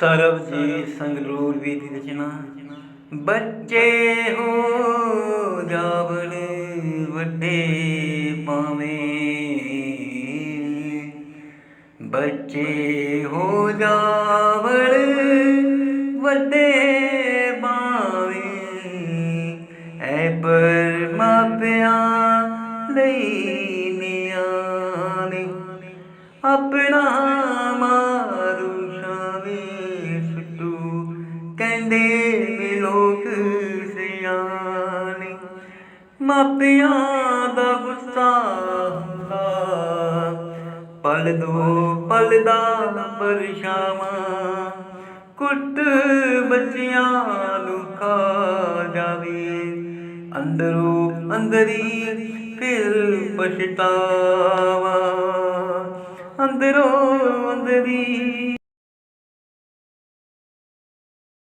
ਸਰਬਜੀਤ ਸੰਗਰੂਰ ਵੀ ਦੀ ਰਚਨਾ। ਬੱਚੇ ਹੋ ਜਾਵਣ, ਵੱਡੇ ਪਾਵੇਂ ਬੱਚੇ ਹੋ ਜਾਵਣ, ਵੱਡੇ ਪਾਵੇਂ ਐ ਪਰ ਮਾਪਿਆਂ ਲਈ ਨਿਆਣੇ, ਆਪਣਾ ਕਹਿੰਦੇ ਨੇ ਲੋਕ ਸਿਆਣੇ। ਮਾਪਿਆਂ ਦਾ ਗੁੱਸਾ ਹੁੰਦਾ। ਪਲ ਦੋ ਪਲ ਦਾ ਪਰਛਾਵਾਂ ਕੁੱਟ ਬੱਚਿਆਂ ਨੂੰ ਖਾ ਜਾਵੇ। ਅੰਦਰੋਂ ਅੰਦਰੀ ਫਿਰ ਪਛਤਾਵਾ। ਅੰਦਰੋਂ ਅੰਦਰੀ